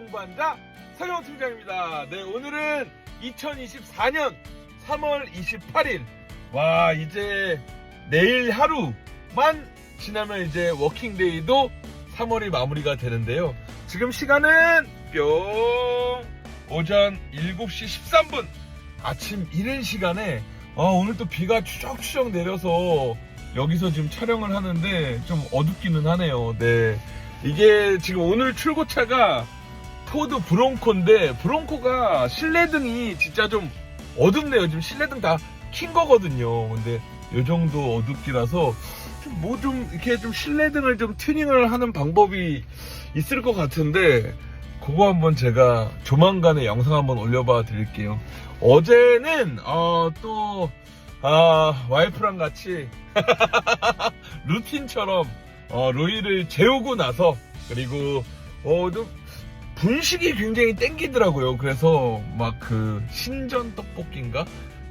동반자 서영 팀장입니다. 네, 오늘은 2024년 3월 28일. 와, 이제 내일 하루만 지나면 이제 워킹데이도 3월이 마무리가 되는데요. 지금 시간은 뿅 오전 7시 13분 아침 이른 시간에 아, 오늘 또 비가 추적추적 내려서 여기서 지금 촬영을 하는데 좀 어둡기는 하네요. 네. 이게 지금 오늘 출고차가 포드 브론코인데 브론코가 실내등이 진짜 좀 어둡네요. 지금 실내등 다 킨 거거든요. 근데 요 정도 어둡기라서 좀뭐 좀 이렇게 좀 실내등을 좀 튜닝을 하는 방법이 있을 것 같은데 그거 한번 제가 조만간에 영상 한번 올려봐 드릴게요. 어제는 어, 또 아, 와이프랑 같이 루틴처럼 어, 로이를 재우고 나서 그리고 어, 좀 분식이 굉장히 땡기더라고요. 그래서 막 그 신전 떡볶이인가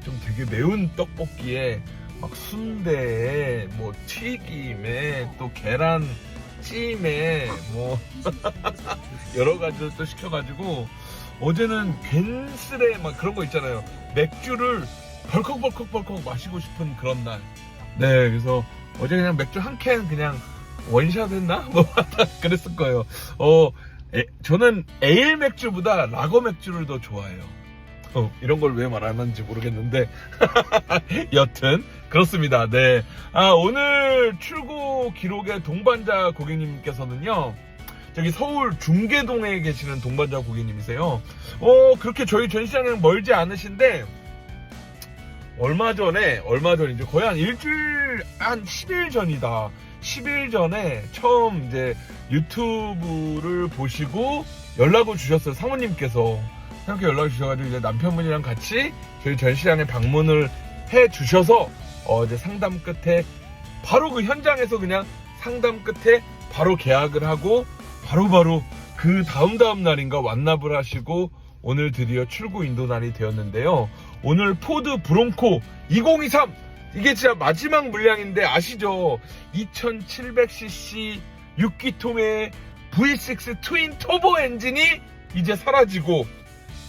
좀 되게 매운 떡볶이에 막 순대에 뭐 튀김에 또 계란 찜에 뭐 여러 가지를 또 시켜가지고 어제는 괜스레 막 그런 거 있잖아요. 맥주를 벌컥벌컥벌컥 마시고 싶은 그런 날. 네, 그래서 어제 그냥 맥주 한 캔 그냥 원샷 했나? 뭐 그랬을 거예요. 어, 에, 저는 에일 맥주보다 라거 맥주를 더 좋아해요. 어, 이런 걸 왜 말하는지 모르겠는데 여튼 그렇습니다. 네. 아, 오늘 출고 기록의 동반자 고객님께서는요. 저기 서울 중계동에 계시는 동반자 고객님이세요. 어, 그렇게 저희 전시장이랑 멀지 않으신데 얼마 전에 얼마 전이죠. 거의 한 일주일 한 10일 전이다. 10일 전에 처음 이제 유튜브를 보시고 연락을 주셨어요. 사모님께서. 이렇게 연락을 주셔가지고 이제 남편분이랑 같이 저희 전시장에 방문을 해 주셔서 어 이제 상담 끝에 바로 그 현장에서 그냥 상담 끝에 바로 계약을 하고 바로바로 그 다음 다음 날인가 완납을 하시고 오늘 드디어 출고 인도 날이 되었는데요. 오늘 포드 브론코 2023 이게 진짜 마지막 물량인데 아시죠? 2700cc 6기통의 V6 트윈 터보 엔진이 이제 사라지고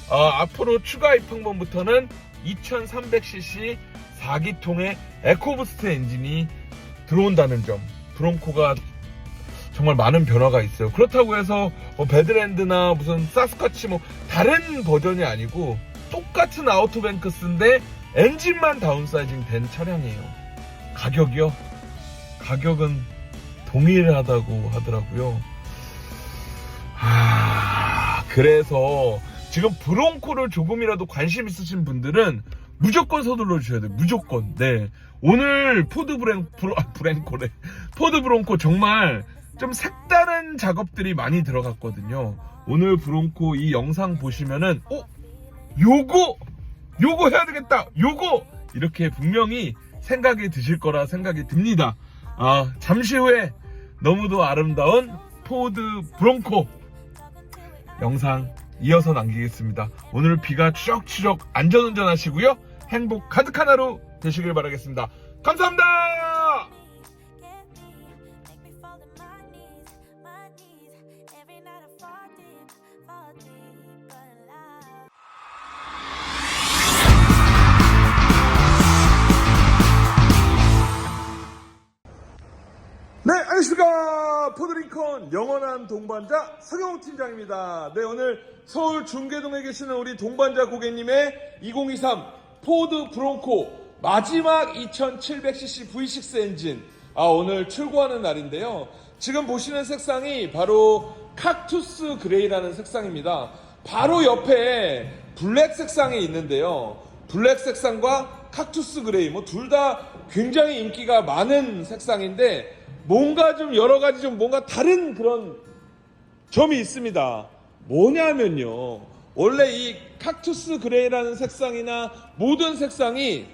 어, 앞으로 추가 입항본부터는 2300cc 4기통의 에코부스트 엔진이 들어온다는 점 브론코가 정말 많은 변화가 있어요 그렇다고 해서 뭐 배드랜드나 무슨 사스카치 뭐 다른 버전이 아니고 똑같은 아우토뱅크스인데 엔진만 다운사이징 된 차량이에요 가격이요? 가격은 동일하다고 하더라고요 아 그래서 지금 브론코를 조금이라도 관심 있으신 분들은 무조건 서둘러 주셔야 돼요. 무조건. 네. 오늘 포드 브랜, 브로, 아, 브랜코래. 포드 브론코 정말 좀 색다른 작업들이 많이 들어갔거든요. 오늘 브론코 이 영상 보시면은, 어? 요거! 요거 해야 되겠다! 요거! 이렇게 분명히 생각이 드실 거라 생각이 듭니다. 아, 잠시 후에 너무도 아름다운 포드 브론코 영상 이어서 남기겠습니다. 오늘 비가 추적추적 안전운전 하시고요. 행복 가득한 하루 되시길 바라겠습니다. 감사합니다! 동반자 서경호 팀장입니다. 네, 오늘 서울 중계동에 계시는 우리 동반자 고객님의 2023 포드 브론코 마지막 2700cc V6 엔진. 아, 오늘 출고하는 날인데요. 지금 보시는 색상이 바로 칵투스 그레이라는 색상입니다. 바로 옆에 블랙 색상이 있는데요. 블랙 색상과 칵투스 그레이 뭐 둘 다 굉장히 인기가 많은 색상인데 뭔가 좀 여러 가지 좀 뭔가 다른 그런 점이 있습니다. 뭐냐면요. 원래 이 칵투스 그레이라는 색상이나 모든 색상이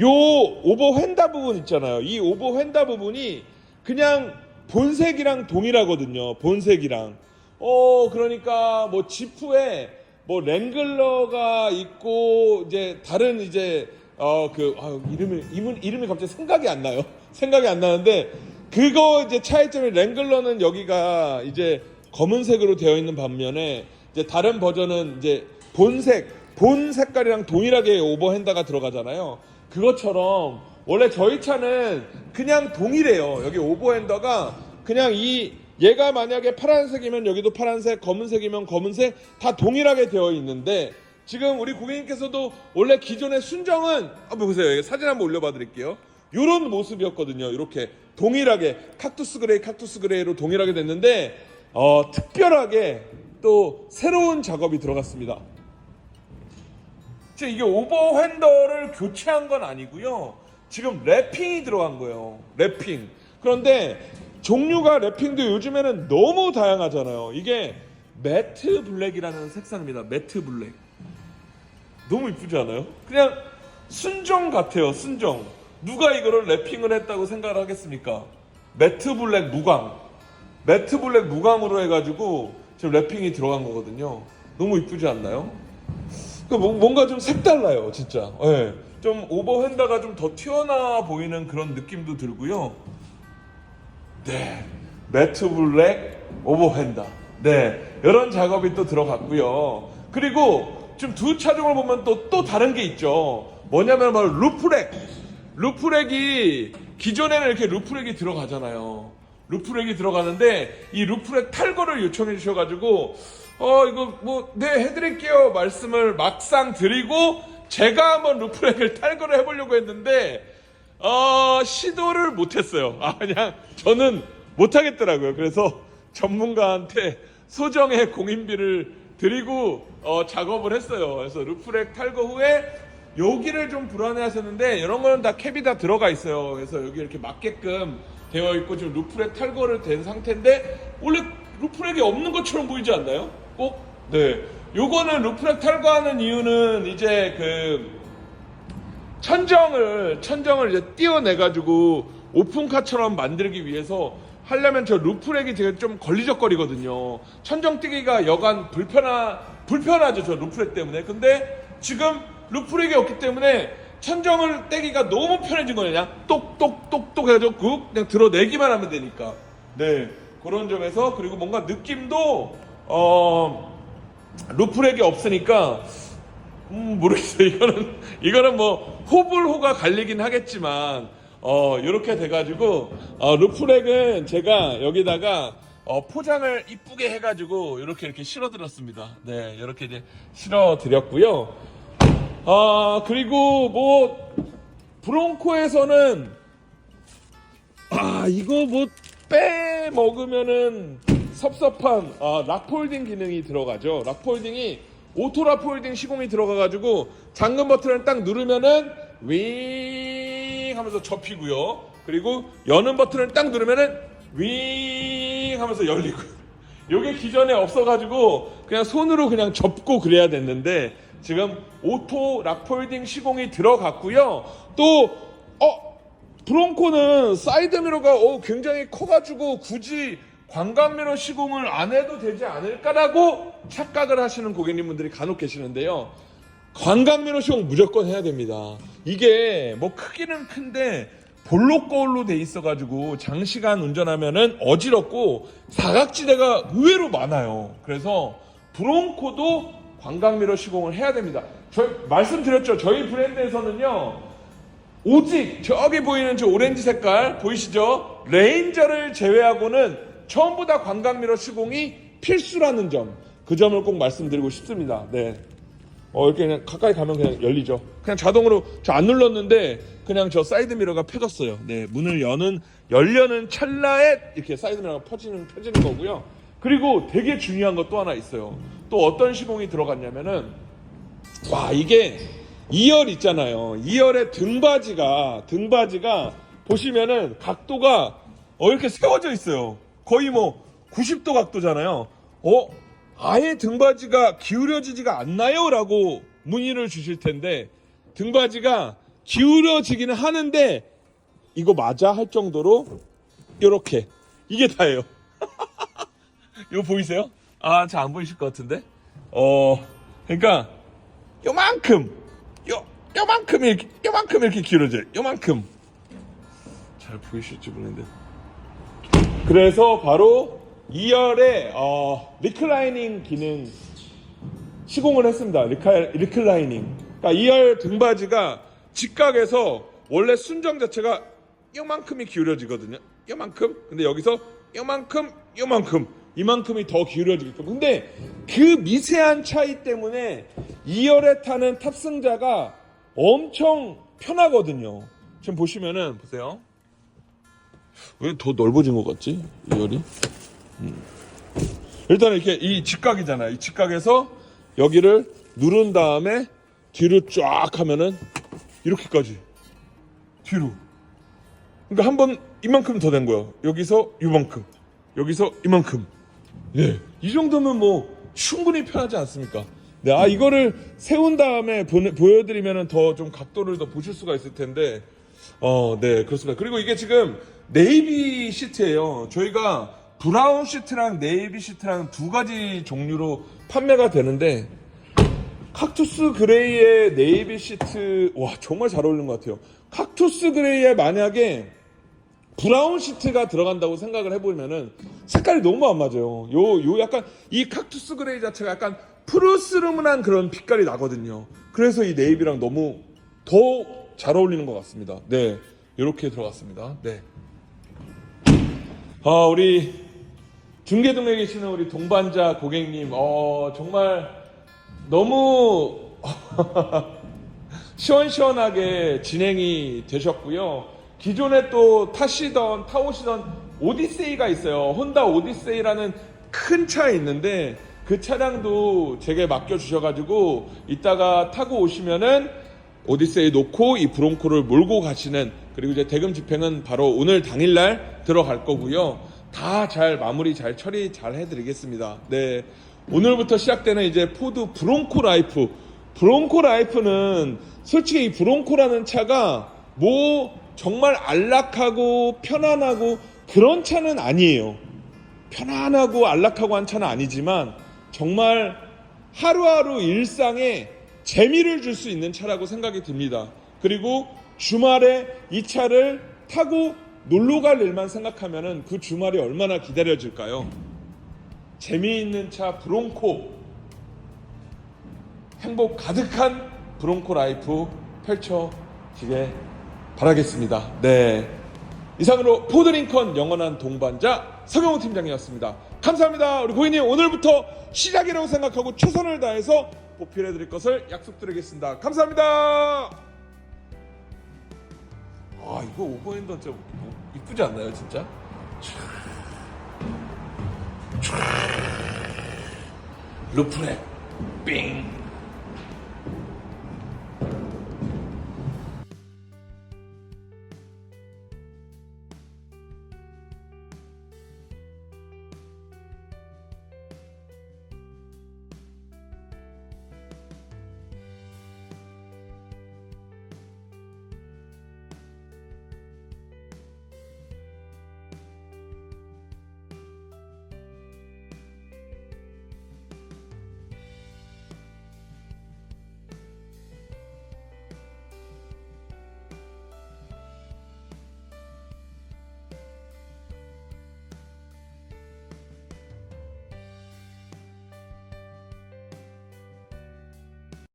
요 오버 휀다 부분 있잖아요. 이 오버 휀다 부분이 그냥 본색이랑 동일하거든요. 본색이랑. 어, 그러니까 뭐 지프에 뭐 랭글러가 있고 이제 다른 이제 어 그 이름이 이름, 이름이 갑자기 생각이 안 나요. 생각이 안 나는데 그거 이제 차이점이 랭글러는 여기가 이제 검은색으로 되어 있는 반면에 이제 다른 버전은 이제 본색 본 색깔이랑 동일하게 오버핸다가 들어가잖아요. 그것처럼 원래 저희 차는 그냥 동일해요. 여기 오버핸더가 그냥 이 얘가 만약에 파란색이면 여기도 파란색, 검은색이면 검은색 다 동일하게 되어 있는데 지금 우리 고객님께서도 원래 기존의 순정은 한번 보세요. 여기 사진 한번 올려봐 드릴게요. 이런 모습이었거든요. 이렇게 동일하게 칵투스 그레이, 칵투스 그레이로 동일하게 됐는데 어, 특별하게 또 새로운 작업이 들어갔습니다. 이게 오버 핸더를 교체한 건 아니고요. 지금 랩핑이 들어간 거예요. 랩핑. 그런데 종류가 랩핑도 요즘에는 너무 다양하잖아요. 이게 매트 블랙이라는 색상입니다. 매트 블랙. 너무 이쁘지 않아요? 그냥 순정 같아요. 순정. 누가 이거를 랩핑을 했다고 생각을 하겠습니까? 매트 블랙 무광. 매트 블랙 무광으로 해가지고 지금 랩핑이 들어간 거거든요. 너무 이쁘지 않나요? 그 뭐- 뭔가 좀 색달라요, 진짜. 예. 좀 오버핸다가 좀 더 튀어나와 보이는 그런 느낌도 들고요. 네. 매트 블랙 오버핸다. 네. 이런 작업이 또 들어갔고요. 그리고 지금 두 차종을 보면 또, 또 다른 게 있죠. 뭐냐면 바로 루프렉. 루프렉이 기존에는 이렇게 루프렉이 들어가잖아요. 루프렉이 들어가는데 이 루프렉 탈거를 요청해 주셔가지고 어 이거 뭐 네 해드릴게요 말씀을 막상 드리고 제가 한번 루프렉을 탈거를 해보려고 했는데 어 시도를 못했어요. 아 그냥 저는 못하겠더라고요. 그래서 전문가한테 소정의 공인비를 드리고 어, 작업을 했어요. 그래서 루프렉 탈거 후에 여기를 좀 불안해하셨는데 이런 거는 다 캡이 다 들어가 있어요. 그래서 여기 이렇게 맞게끔 되어 있고 지금 루프렉 탈거를 된 상태인데 원래 루프렉이 없는 것처럼 보이지 않나요? 꼭? 네. 요거는 루프렉 탈거하는 이유는 이제 그 천정을 천정을 이제 띄어내 가지고 오픈카처럼 만들기 위해서 하려면 저 루프렉이 되게 좀 걸리적거리거든요. 천정 띄기가 여간 불편하 불편하죠 저 루프렉 때문에. 근데 지금 루프렉이 없기 때문에 천정을 떼기가 너무 편해진 거예요. 그냥 똑똑똑똑 해가지고 그 그냥 들어내기만 하면 되니까. 네 그런 점에서 그리고 뭔가 느낌도 어 루프렉이 없으니까 음, 모르겠어요. 이거는, 이거는 뭐, 호불호가 갈리긴 하겠지만, 어, 요렇게 돼가지고, 어, 루프렉은 제가 여기다가, 어, 포장을 이쁘게 해가지고, 요렇게 이렇게 실어드렸습니다. 네, 요렇게 이제 실어드렸고요. 아, 그리고 뭐, 브론코에서는, 아, 이거 뭐, 빼 먹으면은 섭섭한, 아, 락폴딩 기능이 들어가죠. 락폴딩이, 오토 락폴딩 시공이 들어가가지고, 잠금 버튼을 딱 누르면은, 윙 하면서 접히고요. 그리고 여는 버튼을 딱 누르면은, 윙 하면서 열리고. 요게 기존에 없어가지고, 그냥 손으로 그냥 접고 그래야 됐는데, 지금 오토 락폴딩 시공이 들어갔고요. 또, 어, 브론코는 사이드미러가 어, 굉장히 커가지고 굳이 관광미러 시공을 안 해도 되지 않을까라고 착각을 하시는 고객님분들이 간혹 계시는데요. 관광미러 시공 무조건 해야 됩니다. 이게 뭐 크기는 큰데 볼록 거울로 돼 있어가지고 장시간 운전하면은 어지럽고 사각지대가 의외로 많아요. 그래서 브론코도 관광미러 시공을 해야 됩니다. 저 말씀드렸죠. 저희 브랜드에서는요. 오직 저기 보이는 저 오렌지 색깔 보이시죠? 레인저를 제외하고는 전부 다 관광미러 시공이 필수라는 점. 그 점을 꼭 말씀드리고 싶습니다. 네. 어, 이렇게 그냥 가까이 가면 그냥 열리죠. 그냥 자동으로 저 안 눌렀는데 그냥 저 사이드 미러가 펴졌어요. 네. 문을 여는, 열려는 찰나에 이렇게 사이드 미러가 펴지는, 펴지는 거고요. 그리고 되게 중요한 것 또 하나 있어요. 또 어떤 시공이 들어갔냐면은 와 이게 2열 있잖아요. 2열의 등받이가 등받이가 보시면은 각도가 어 이렇게 세워져 있어요. 거의 뭐 90도 각도잖아요. 어 아예 등받이가 기울여지지가 않나요?라고 문의를 주실 텐데 등받이가 기울여지기는 하는데 이거 맞아 할 정도로 이렇게 이게 다예요. 이거 보이세요? 아, 잘 안 보이실 것 같은데? 어, 그러니까 요만큼, 요, 요만큼 이렇게, 요만큼 이렇게 길어져요. 요만큼. 잘 보이실지 모르는데. 그래서 바로 2열에 어, 리클라이닝 기능 시공을 했습니다. 리카, 리클라이닝. 그러니까 2열 등받이가 직각에서 원래 순정 자체가 요만큼이 기울여지거든요. 요만큼. 근데 여기서 요만큼, 요만큼, 이만큼이 더 기울여지게끔. 근데 그 미세한 차이 때문에 2열에 타는 탑승자가 엄청 편하거든요. 지금 보시면은 보세요. 왜 더 넓어진 것 같지? 2열이? 일단 이렇게 이 직각이잖아요. 이 직각에서 여기를 누른 다음에 뒤로 쫙 하면은 이렇게까지 뒤로. 그러니까 한 번 이만큼 더 된 거예요. 여기서 이만큼, 여기서 이만큼. 네, 이 정도면 뭐 충분히 편하지 않습니까? 네, 아 이거를 세운 다음에 보내, 보여드리면은 더좀 각도를 더 보실 수가 있을 텐데, 어, 네 그렇습니다. 그리고 이게 지금 네이비 시트예요. 저희가 브라운 시트랑 네이비 시트랑 두 가지 종류로 판매가 되는데 칵투스 그레이의 네이비 시트 와 정말 잘 어울리는 것 같아요. 칵투스 그레이에 만약에 브라운 시트가 들어간다고 생각을 해보면은 색깔이 너무 안 맞아요. 요, 요 약간 이 칵투스 그레이 자체가 약간 푸르스름한 그런 빛깔이 나거든요. 그래서 이 네이비랑 너무 더잘 어울리는 것 같습니다. 네. 이렇게 들어갔습니다. 네. 아, 우리 중계동에 계시는 우리 동반자 고객님, 어, 정말 너무 시원시원하게 진행이 되셨고요. 기존에 또 타시던, 타오시던 오디세이가 있어요. 혼다 오디세이라는 큰 차 있는데 그 차량도 제게 맡겨주셔가지고 이따가 타고 오시면은 오디세이 놓고 이 브론코를 몰고 가시는 그리고 이제 대금 집행은 바로 오늘 당일날 들어갈 거고요. 다 잘 마무리 잘 처리 잘 해드리겠습니다. 네. 오늘부터 시작되는 이제 포드 브론코 라이프. 브론코 라이프는 솔직히 이 브론코라는 차가 뭐 정말 안락하고 편안하고 그런 차는 아니에요. 편안하고 안락하고 한 차는 아니지만 정말 하루하루 일상에 재미를 줄 수 있는 차라고 생각이 듭니다. 그리고 주말에 이 차를 타고 놀러 갈 일만 생각하면은 그 주말이 얼마나 기다려질까요? 재미있는 차 브론코 행복 가득한 브론코 라이프 펼쳐지게 바라겠습니다. 네. 이상으로 포드링컨 영원한 동반자 서경호 팀장이었습니다. 감사합니다. 우리 고객님 오늘부터 시작이라고 생각하고 최선을 다해서 보필해 드릴 것을 약속드리겠습니다. 감사합니다. 아 이거 오버핸드 진짜 이쁘지 않나요 진짜? 루프렉 삥